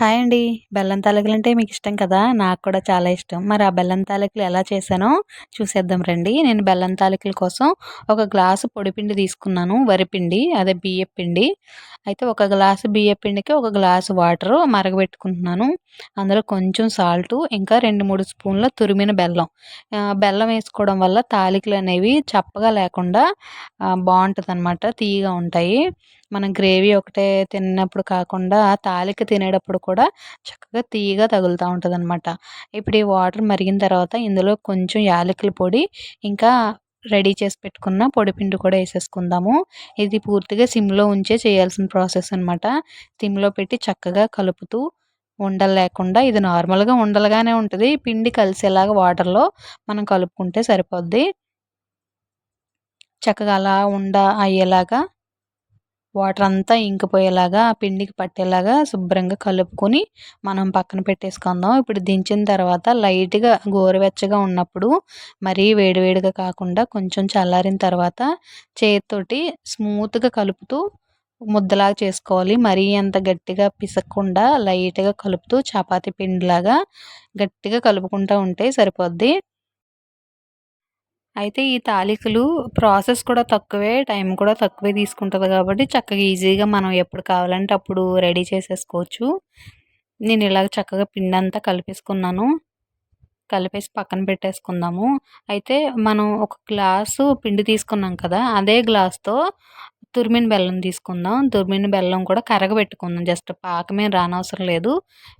Hi అండి. బెల్లం తాలకులు అంటే మీకు ఇష్టం కదా? నాకు కూడా చాలా ఇష్టం. మరి ఆ బెల్లం తాలకులు ఎలా చేశానో చూసేద్దాం రండి. నేను బెల్లం తాలకుల కోసం ఒక గ్లాసు పొడిపిండి తీసుకున్నాను వరిపిండి అదే బియ్య పిండి. అయితే ఒక గ్లాసు బియ్య పిండికి ఒక గ్లాసు వాటరు మరగబెట్టుకుంటున్నాను. అందులో కొంచెం సాల్టు ఇంకా రెండు మూడు స్పూన్ల తురిమిన బెల్లం. బెల్లం వేసుకోవడం వల్ల తాలికలు అనేవి చప్పగా లేకుండా బాగుంటుంది అనమాట తీయగా ఉంటాయి. మనం గ్రేవీ ఒకటే తిన్నప్పుడు కాకుండా తాలిక తినేటప్పుడు కూడా చక్కగా తీయగా తగులుతూ ఉంటుంది అనమాట ఇప్పుడు ఈ వాటర్ మరిగిన తర్వాత ఇందులో కొంచెం యాలకుల పొడి ఇంకా రెడీ చేసి పెట్టుకున్న పొడిపిండి కూడా వేసేసుకుందాము. ఇది పూర్తిగా సిమ్లో ఉంచే చేయాల్సిన ప్రాసెస్ అనమాట సిమ్లో పెట్టి చక్కగా కలుపుతూ ఉండలు లేకుండా ఇది నార్మల్గా ఉండలుగానే ఉంటుంది. పిండి కలిసేలాగా వాటర్లో మనం కలుపుకుంటే సరిపోద్ది. చక్కగా అలా ఉండ అయ్యేలాగా వాటర్ అంతా ఇంకిపోయేలాగా ఆ పిండికి పట్టేలాగా శుభ్రంగా కలుపుకొని మనం పక్కన పెట్టేసుకుందాం. ఇప్పుడు దించిన తర్వాత లైట్గా గోరువెచ్చగా ఉన్నప్పుడు మరీ వేడివేడిగా కాకుండా కొంచెం చల్లారిన తర్వాత చేతితోటి స్మూత్గా కలుపుతూ ముద్దలాగా చేసుకోవాలి. మరీ అంత గట్టిగా పిసక్కుండా లైట్గా కలుపుతూ చపాతీ పిండిలాగా గట్టిగా కలుపుకుంటూ ఉంటే సరిపోద్ది. అయితే ఈ తాలికలు ప్రాసెస్ కూడా తక్కువే టైం కూడా తక్కువే తీసుకుంటుంది కాబట్టి చక్కగా ఈజీగా మనం ఎప్పుడు కావాలంటే అప్పుడు రెడీ చేసేసుకోవచ్చు. నేను ఇలాగ చక్కగా పిండి అంతా కలిపేసుకున్నాను. కలిపేసి పక్కన పెట్టేసుకుందాము. అయితే మనం ఒక గ్లాసు పిండి తీసుకున్నాం కదా అదే గ్లాస్తో తురిమిన బెల్లం తీసుకుందాం. తురిమిన బెల్లం కూడా కరగబెట్టుకుందాం. జస్ట్ పాకమే రానవసరం లేదు.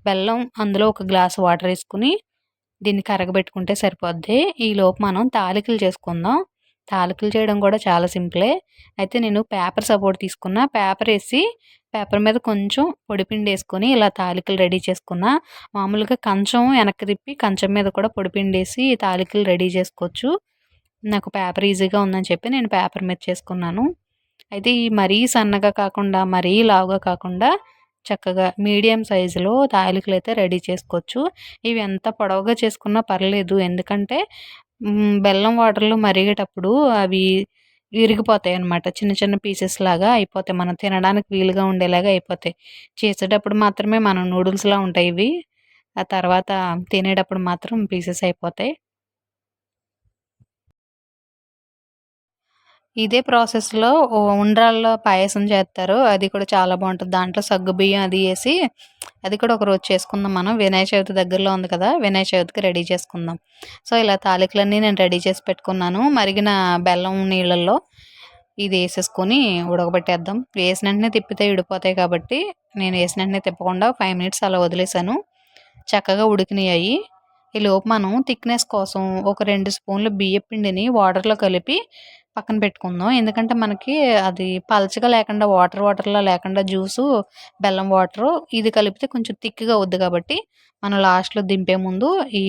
బెల్లం అందులో ఒక గ్లాస్ వాటర్ వేసుకుని దీన్ని కరగబెట్టుకుంటే సరిపోద్ది. ఈలోపు మనం తాలికలు చేసుకుందాం. తాలికలు చేయడం కూడా చాలా సింపులే. అయితే నేను పేపర్ సపోర్ట్ తీసుకున్న. పేపర్ వేసి పేపర్ మీద కొంచెం పొడిపిండి వేసుకొని ఇలా తాలికలు రెడీ చేసుకున్నా. మామూలుగా కంచం వెనక్కి తిప్పి కంచం మీద కూడా పొడిపిండి వేసి తాలికలు రెడీ చేసుకోవచ్చు. నాకు పేపర్ ఈజీగా ఉందని చెప్పి నేను పేపర్ మీద చేసుకున్నాను. అయితే ఈ మరీ సన్నగా కాకుండా మరీ లావుగా కాకుండా చక్కగా మీడియం సైజులో తాలికలు అయితే రెడీ చేసుకోవచ్చు. ఇవి ఎంత పొడవుగా చేసుకున్నా పర్లేదు. ఎందుకంటే బెల్లం వాటర్లో మరిగేటప్పుడు అవి విరిగిపోతాయి అనమాట చిన్న చిన్న పీసెస్ లాగా అయిపోతాయి. మనం తినడానికి వీలుగా ఉండేలాగా అయిపోతాయి. చేసేటప్పుడు మాత్రమే మనం నూడిల్స్లా ఉంటాయి ఇవి. ఆ తర్వాత తినేటప్పుడు మాత్రం పీసెస్ అయిపోతాయి. ఇదే ప్రాసెస్లో ఉండ్రాళ్ళలో పాయసం చేస్తారు అది కూడా చాలా బాగుంటుంది దాంట్లో సగ్గుబియ్యం అది వేసి అది కూడా ఒక రోజు చేసుకుందాం మనం. వినాయక చవితి దగ్గరలో ఉంది కదా వినాయక చవితికి రెడీ చేసుకుందాం. సో ఇలా తాలికలన్నీ నేను రెడీ చేసి పెట్టుకున్నాను. మరిగిన బెల్లం నీళ్ళల్లో ఇది వేసేసుకొని ఉడకబెట్టేద్దాం. వేసిన వెంటనే తిప్పితే విడిపోతాయి కాబట్టి నేను వేసిన వెంటనే తిప్పకుండా ఫైవ్ మినిట్స్ అలా వదిలేసాను. చక్కగా ఉడికినాయి. ఈ లోపు మనం థిక్నెస్ కోసం ఒక రెండు స్పూన్లు బియ్య పిండిని వాటర్లో కలిపి పక్కన పెట్టుకుందాం. ఎందుకంటే మనకి అది పలచగా లేకుండా వాటర్ వాటర్లా లేకుండా జ్యూసు బెల్లం వాటరు ఇది కలిపితే కొంచెం థిక్గా అవుద్ది కాబట్టి మనం లాస్ట్లో దింపే ముందు ఈ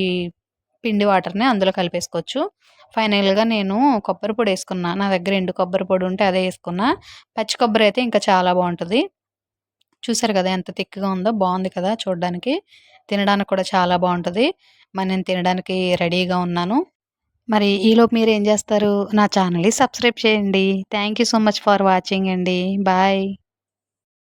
పిండి వాటర్ని అందులో కలిపేసుకోవచ్చు. ఫైనల్గా నేను కొబ్బరి పొడి వేసుకున్నా. నా దగ్గర ఎండు కొబ్బరి పొడి ఉంటే అదే వేసుకున్నా. పచ్చి కొబ్బరి అయితే ఇంకా చాలా బాగుంటుంది. చూసారు కదా ఎంత థిక్గా ఉందో? బాగుంది కదా చూడడానికి. తినడానికి కూడా చాలా బాగుంటుంది. మరి నేను తినడానికి రెడీగా ఉన్నాను. మరి ఈలోపు మీరు ఏం చేస్తారు? నా ఛానల్ని సబ్స్క్రైబ్ చేయండి. Thank you so much for watching అండి. బాయ్.